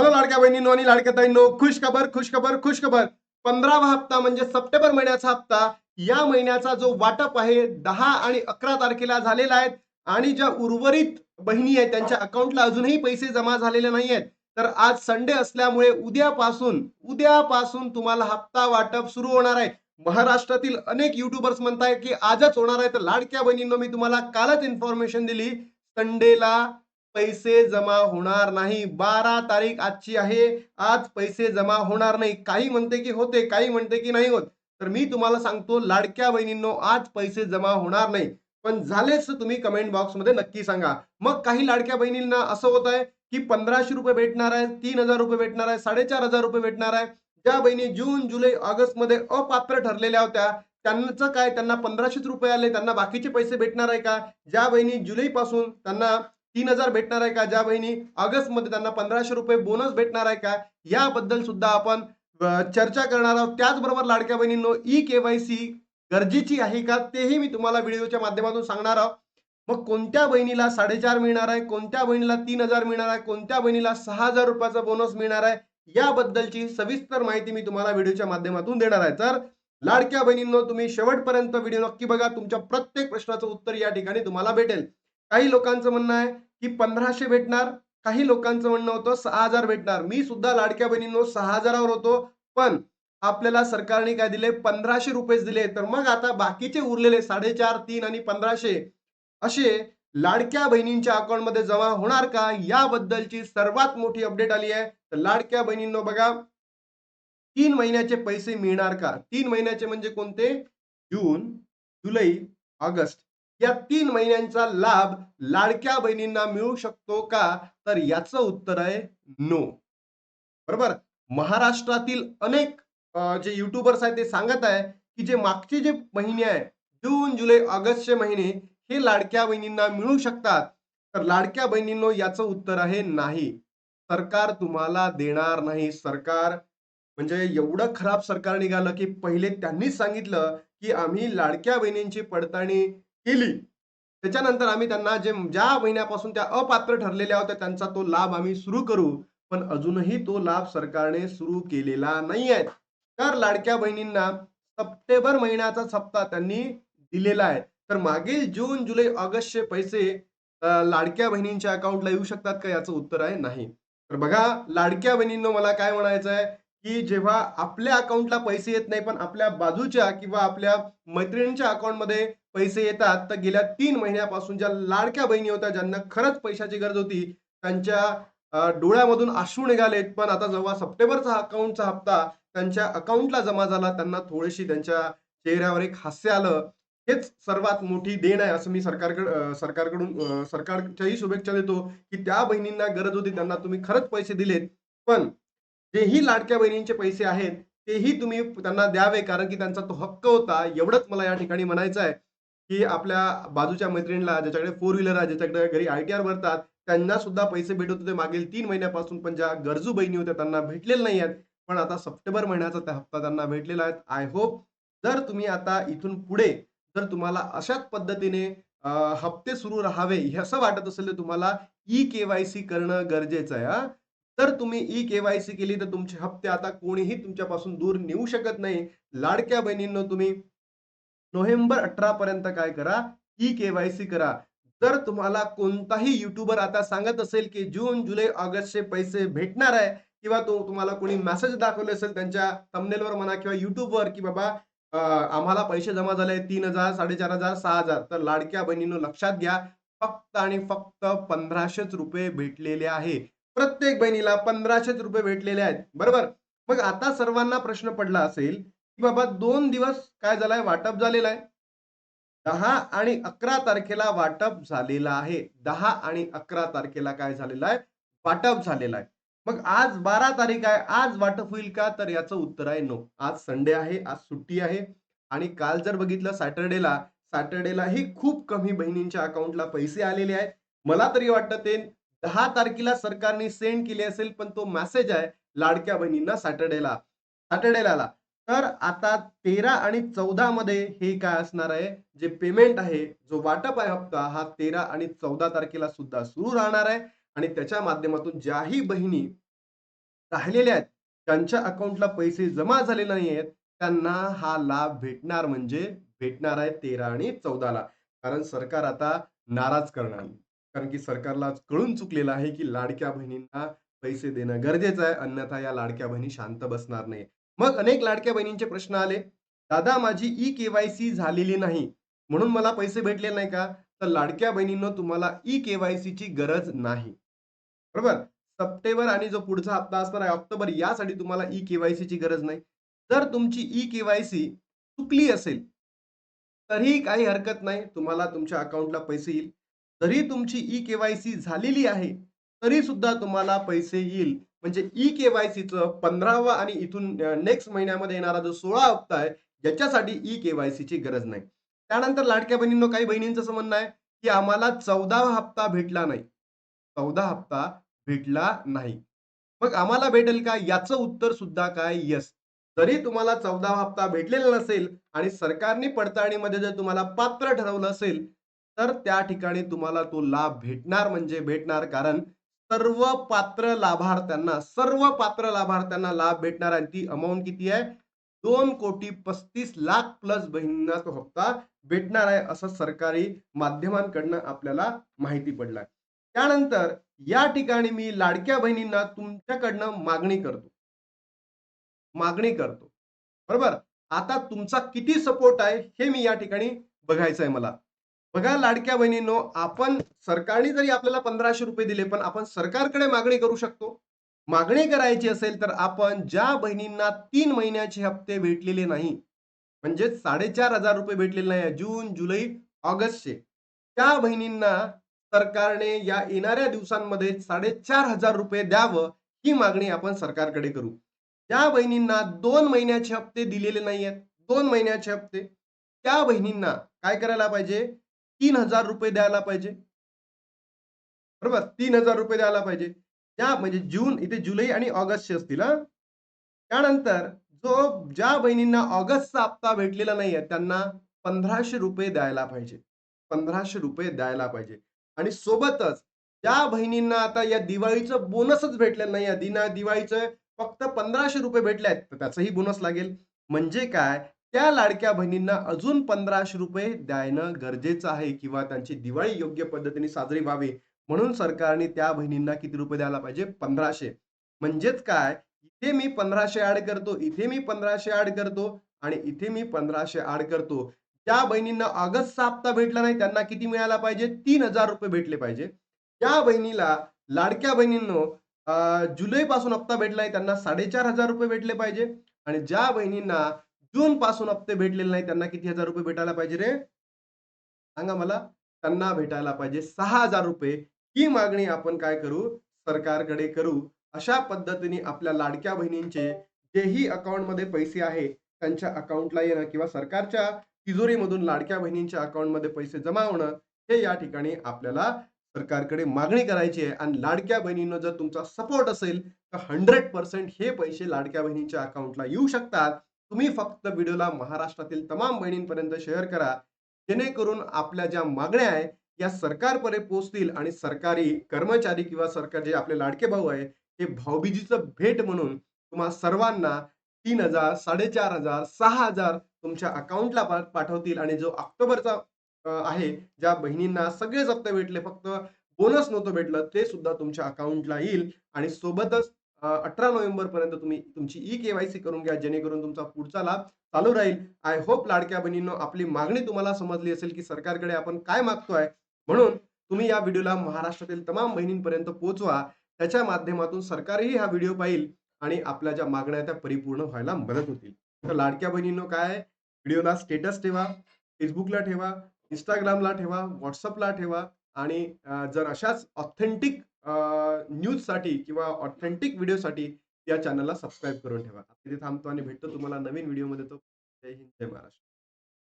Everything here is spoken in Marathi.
हॅलो लाडक्या बहिणींनो आणि लाडक्या ताईंनो खुश खबर खुश खबर खुश खबर. पंधरावा हप्ता म्हणजे सप्टेंबर महिन्याचा हप्ता. या महिन्याचा जो वाटप आहे दहा आणि अकरा तारखेला झालेला आहे. आणि ज्या उर्वरित बहिणी आहेत त्यांच्या अकाउंटला अजूनही पैसे जमा झालेले नाही आहेत. तर आज संडे असल्यामुळे उद्यापासून उद्यापासून तुम्हाला हप्ता वाटप सुरू होणार आहे. महाराष्ट्रातील अनेक युट्यूबर्स म्हणताय की आजच होणार आहे. तर लाडक्या बहिणींनो मी तुम्हाला कालच इन्फॉर्मेशन दिली. संडेला पैसे जमा होणार नाही. बारा तारीख आजची आहे. आज पैसे जमा होणार नाही. काही म्हणते की होते काही म्हणते की नाही होत. तर मी तुम्हाला सांगतो लाडक्या बहिणींनो आज पैसे जमा होणार नाही. पण झालेच तुम्ही कमेंट बॉक्समध्ये नक्की सांगा. मग काही लाडक्या बहिणींना असं होत आहे की पंधराशे रुपये भेटणार आहे तीन हजार रुपये भेटणार आहे साडेचार हजार रुपये भेटणार आहे. ज्या बहिणी जून जुलै ऑगस्टमध्ये अपात्र ठरलेल्या होत्या त्यांचं काय? त्यांना पंधराशेच रुपये आले. त्यांना बाकीचे पैसे भेटणार आहे का? ज्या बहिणी जुलै पासून त्यांना तीन हजार भेटणार आहे का ज्या बहिणी? ऑगस्टमध्ये त्यांना पंधराशे रुपये बोनस भेटणार आहे का? याबद्दल सुद्धा आपण चर्चा करणार आहोत. त्याचबरोबर लाडक्या बहिणींनो ई केवायसी गरजेची आहे का? तेही मी तुम्हाला व्हिडिओच्या माध्यमातून सांगणार आहोत. मग कोणत्या बहिणीला साडेचार मिळणार आहे? कोणत्या बहिणीला तीन हजार मिळणार आहे? कोणत्या बहिणीला सहा हजार रुपयाचा बोनस मिळणार आहे? याबद्दलची सविस्तर माहिती मी तुम्हाला व्हिडिओच्या माध्यमातून देणार आहे. तर लाडक्या बहिणींनो तुम्ही शेवटपर्यंत व्हिडिओ नक्की बघा. तुमच्या प्रत्येक प्रश्नाचं उत्तर या ठिकाणी तुम्हाला भेटेल. काही लोकांचं म्हणणं आहे की पंधराशे भेटणार काही लोकांचं म्हणणं होतं सहा हजार भेटणार. मी सुद्धा लाडक्या बहिणींनो सहा हजारावर होतो पण आपल्याला सरकारने काय दिले? पंधराशे रुपयेच दिले. तर मग आता बाकीचे उरलेले साडेचार तीन आणि पंधराशे असे लाडक्या बहिणींच्या अकाउंटमध्ये जमा होणार का? याबद्दलची सर्वात मोठी अपडेट आली आहे. तर लाडक्या बहिणींनो बघा तीन महिन्याचे पैसे मिळणार का? तीन महिन्याचे म्हणजे कोणते? जून जुलै ऑगस्ट. या तीन महिन्यांचा लाभ लाडक्या बहिणींना मिळू शकतो का? तर याचं उत्तर आहे नो बरोबर? महाराष्ट्रातील अनेक जे युट्यूबर्स आहेत ते सांगत आहे की जे मागचे जे महिने आहे जून जुलै ऑगस्टचे महिने हे लाडक्या बहिणींना मिळू शकतात. तर लाडक्या बहिणींनो याचं उत्तर आहे नाही. सरकार तुम्हाला देणार नाही. सरकार म्हणजे एवढं खराब सरकार निघालं की पहिले त्यांनीच सांगितलं की आम्ही लाडक्या बहिणींची पडताळणी केली. त्याच्यानंतर आम्ही त्यांना जे ज्या महिन्यापासून त्या अपात्र ठरलेल्या होत्या त्यांचा तो लाभ आम्ही सुरू करू. पण अजूनही तो लाभ सरकारने सुरू केलेला नाही आहे तर लाडक्या बहिणींना सप्टेंबर महिन्याचा हप्ता त्यांनी दिलेला आहे. तर मागील जून जुलै ऑगस्टचे पैसे लाडक्या बहिणींच्या अकाउंटला येऊ शकतात का? याचं उत्तर आहे नाही. तर बघा लाडक्या बहिणींनो मला काय म्हणायचं आहे की जेव्हा आपल्या अकाउंटला पैसे येत नाही पण आपल्या बाजूच्या किंवा आपल्या मैत्रिणींच्या अकाउंटमध्ये पैसे येतात तर गेल्या तीन महिन्यापासून ज्या लाडक्या बहिणी होत्या ज्यांना खरंच पैशाची गरज होती त्यांच्या डोळ्यामधून अश्रू निघालेत. पण आता जेव्हा सप्टेंबरचा अकाउंटचा हप्ता त्यांच्या अकाउंटला जमा झाला त्यांना थोडीशी त्यांच्या चेहऱ्यावर एक हास्य आलं. हेच सर्वात मोठी देण आहे असं मी सरकारकडे सरकारकडून सरकारच्याही शुभेच्छा देतो की त्या बहिणींना गरज होती त्यांना तुम्ही खरंच पैसे दिलेत. पण जेही लाडक्या बहिणींचे पैसे आहेत तेही तुम्ही त्यांना द्यावे कारण की त्यांचा तो हक्क होता. एवढंच मला या ठिकाणी म्हणायचं आहे की आपल्या बाजूच्या मैत्रिणीला ज्याच्याकडे फोर व्हीलर आहे ज्याच्याकडे घरी आय टी आर भरतात त्यांना सुद्धा पैसे भेटत होते मागील तीन महिन्यापासून पण ज्या गरजू बहिणी होत्या त्यांना भेटलेले नाही आहेत. पण आता सप्टेंबर महिन्याचा त्या हप्ता त्यांना भेटलेला आहे. आय होप जर तुम्ही आता इथून पुढे जर तुम्हाला अशाच पद्धतीने हप्ते सुरू राहावे हे असं वाटत असेल तर तुम्हाला ई केवायसी करणं गरजेचं आहे तर जर तुम्ही ई केवायसी केली तर तुमचे हप्ते आता कोणीही तुमच्यापासून दूर नेऊ शकत नाही. लाडक्या बहिणींनो तुम्ही नोव्हेंबर अठरा पर्यंत काय करा? ई केवायसी करा. जर तुम्हाला कोणताही युट्यूबर आता सांगत असेल की जून जुलै ऑगस्टचे पैसे भेटणार आहे किंवा तो तुम्हाला कोणी मेसेज दाखवले असेल त्यांच्या थंबनेलवर म्हणा किंवा युट्यूबवर की बाबा आम्हाला पैसे जमा झाले तीन हजार साडेचार हजार सहा हजार. तर लाडक्या बहिणींनो लक्षात घ्या फक्त आणि फक्त पंधराशेच रुपये भेटलेले आहे. प्रत्येक बहिणीला पंधराशेच रुपये भेटलेले आहेत. बरोबर? मग आता सर्वांना प्रश्न पडला असेल की बाबा दोन दिवस काय झालाय? वाटप झालेला आहे. दहा आणि अकरा तारखेला वाटप झालेला आहे. दहा आणि अकरा तारखेला काय झालेलं आहे? वाटप झालेलं आहे. मग आज बारा तारीख आहे. आज वाटप होईल का? तर याचं उत्तर आहे नो आज संडे आहे आज सुट्टी आहे. आणि काल जर बघितलं सॅटर्डेला सॅटर्डेलाही खूप कमी बहिणींच्या अकाउंटला पैसे आलेले आहेत. मला तरी वाटतं ते दहा तारखेला सरकारने सेंड केले असेल पण तो मेसेज आहे लाडक्या बहिणींना सॅटर्डेला सॅटर्डेला आला तर आता तेरा आणि चौदा मध्ये हे काय असणार आहे? जे पेमेंट आहे जो वाटप आहे हप्ता हा तेरा आणि चौदा तारखेला सुद्धा सुरू राहणार आहे. आणि त्याच्या माध्यमातून ज्याही बहिणी राहिलेल्या आहेत त्यांच्या अकाउंटला पैसे जमा झाले नाही आहेत त्यांना हा लाभ भेटणार म्हणजे भेटणार आहे तेरा आणि चौदाला. कारण सरकार आता नाराज करणार कारण की सरकारला आज कळून चुकलेलं आहे की लाडक्या बहिणींना पैसे देणं गरजेचं आहे अन्यथा या लाडक्या बहिणी शांत बसणार नाही. मग अनेक लाडक्या बहिणींचे प्रश्न आले दादा माझी ई केवायसी झालेली नाही म्हणून मला पैसे भेटले नाही का? तर लाडक्या बहिणींना तुम्हाला ई केवायसी ची गरज नाही. बरोबर? सप्टेंबर आणि जो पुढचा हप्ता असणार आहे ऑक्टोबर यासाठी तुम्हाला ई केवायसी ची गरज नाही. जर तुमची ई केवायसी चुकली असेल तरीही काही हरकत नाही तुम्हाला तुमच्या अकाउंटला पैसे येईल. जरी तुमची ई केवायसी झालेली आहे तरी सुद्धा तुम्हाला पैसे येईल. म्हणजे ई केवायसीचं पंधरावा आणि इथून नेक्स्ट महिन्यामध्ये येणारा जो सोळा हप्ता आहे याच्यासाठी ई केवायसीची गरज नाही. त्यानंतर लाडक्या बहिणींनो काही बहिणींचं असं म्हणणं आहे की आम्हाला चौदावा हप्ता भेटला नाही. चौदा हप्ता भेटला नाही. मग आम्हाला भेटेल का? याचं उत्तर सुद्धा काय? यस जरी तुम्हाला चौदा हप्ता भेटलेला नसेल आणि सरकारने पडताळणीमध्ये जर तुम्हाला पात्र ठरवलं असेल तर त्या ठिकाणी तुम्हाला तो लाभ भेटणार म्हणजे भेटणार कारण सर्व पात्र लाभार्थ्यांना सर्व पात्र लाभार्थ्यांना लाभ भेटणार आणि ती अमाऊंट किती आहे? दोन कोटी पस्तीस लाख प्लस बहिणींना तो हप्ता भेटणार आहे असं सरकारी माध्यमांकडनं आपल्याला माहिती पडलाय त्यानंतर या ठिकाणी मी लाडक्या बहिणींना तुमच्याकडनं मागणी करतो. मागणी करतो. बरोबर? आता तुमचा किती सपोर्ट आहे हे मी या ठिकाणी बघायचं आहे मला. बघा लाडक्या बहिणींनो आपण सरकारने जरी आपल्याला पंधराशे रुपये दिले पण आपण सरकारकडे मागणी करू शकतो. मागणी करायची असेल तर आपण ज्या बहिणींना तीन महिन्याचे हप्ते भेटलेले नाही म्हणजे साडेचार हजार रुपये भेटलेले नाही जून जुलै ऑगस्टचे त्या बहिणींना सरकारने या येणाऱ्या दिवसांमध्ये साडेचार हजार रुपये द्यावं ही मागणी आपण सरकारकडे करू. ज्या बहिणींना दोन महिन्याचे हप्ते दिलेले नाही आहेत दोन महिन्याचे हप्ते. त्या बहिणींना काय करायला पाहिजे? तीन हजार रुपये द्यायला पाहिजे. बरोबर? तीन हजार रुपये द्यायला पाहिजे. त्या म्हणजे जून इथे जुलै आणि ऑगस्टचे असतील हा. त्यानंतर जो ज्या बहिणींना ऑगस्टचा हप्ता भेटलेला नाही आहे त्यांना पंधराशे रुपये द्यायला पाहिजे. पंधराशे रुपये द्यायला पाहिजे. आणि सोबतच ज्या बहिणींना आता या दिवाळीचं बोनसच भेटलेलं नाही दिना दिवाळीचं फक्त पंधराशे रुपये भेटले आहेत तर त्याचाही बोनस लागेल. म्हणजे काय? त्या लाडक्या बहिणींना अजून पंधराशे रुपये द्यायनं गरजेचं आहे किंवा त्यांची दिवाळी योग्य पद्धतीने साजरी व्हावी म्हणून सरकारने त्या बहिणींना किती रुपये द्यायला पाहिजे? पंधराशे. म्हणजेच काय? इथे मी पंधराशे ऍड करतो इथे मी पंधराशे ऍड करतो आणि इथे मी पंधराशे ऍड करतो. त्या बहिणींना ऑगस्टचा हप्ता भेटला नाही त्यांना किती मिळायला पाहिजे? तीन हजार रुपये भेटले पाहिजे. त्या बहिणीला लाडक्या बहिणींनो जुलै पासून हप्ता भेटला नाही त्यांना साडेचार हजार रुपये भेटले पाहिजे. आणि ज्या बहिणींना जून पासून हप्ते भेटलेले नाही त्यांना. किती हजार रुपये भेटायला पाहिजे रे? सांगा मला. त्यांना भेटायला पाहिजे सहा हजार रुपये. ही मागणी आपण काय करू? सरकारकडे करू. अशा पद्धतीने आपल्या लाडक्या बहिणींचे जेही अकाउंटमध्ये पैसे आहे त्यांच्या अकाउंटला येणं किंवा सरकारच्या तिजोरीमधून लाडक्या बहिणींच्या अकाउंटमध्ये पैसे जमा होणं हे या ठिकाणी आपल्याला सरकारकडे मागणी करायची आहे. आणि लाडक्या बहिणींना जर तुमचा सपोर्ट असेल तर हंड्रेड पर्सेंट हे पैसे लाडक्या बहिणींच्या अकाउंटला येऊ शकतात. तुम्ही फक्त व्हिडिओला महाराष्ट्रातील तमाम बहिणींपर्यंत शेअर करा. जेणेकरून आपल्या ज्या मागण्या आहे या सरकारपर्यंत पोहोचतील आणि सरकारी कर्मचारी किंवा सरकार जे आपले लाडके भाऊ आहे हे भाऊबीजीचं भेट म्हणून तुम्हा सर्वांना तीन हजार साडेचार हजार सहा हजार तुमच्या अकाउंटला पाठवतील आणि जो ऑक्टोबरचा आहे ज्या बहिणींना सगळेच हप्ते भेटले फक्त बोनस नव्हतं भेटलं ते सुद्धा तुमच्या अकाउंटला येईल आणि सोबतच अठरा नोव्हेंबर पर्यंत तुम्ही तुमची ई केवायसी करून घ्या जेणेकरून तुमचा पुढचा लाभ चालू राहील. आय होप लाडक्या बहिणींनो आपली मागणी तुम्हाला समजली असेल की सरकारकडे आपण काय मागतोय. म्हणून तुम्ही या व्हिडिओला महाराष्ट्रातील तमाम बहिणींपर्यंत पोहोचवा. त्याच्या माध्यमातून सरकारही हा व्हिडिओ पाहिल आणि आपल्या ज्या मागण्या त्या परिपूर्ण व्हायला मदत होतील. तर लाडक्या बहिणींनो काय? व्हिडिओला स्टेटस ठेवा फेसबुकला ठेवा इंस्टाग्रामला ठेवा व्हॉट्सअपला ठेवा आणि जर अशाच ऑथेंटिक न्यूजसाठी किंवा ऑथेंटिक व्हिडिओसाठी या चॅनलला सबस्क्राईब करून ठेवा. तिथे थांबतो आणि भेटतो तुम्हाला नवीन व्हिडिओमध्ये. तो जय हिंद जय महाराष्ट्र.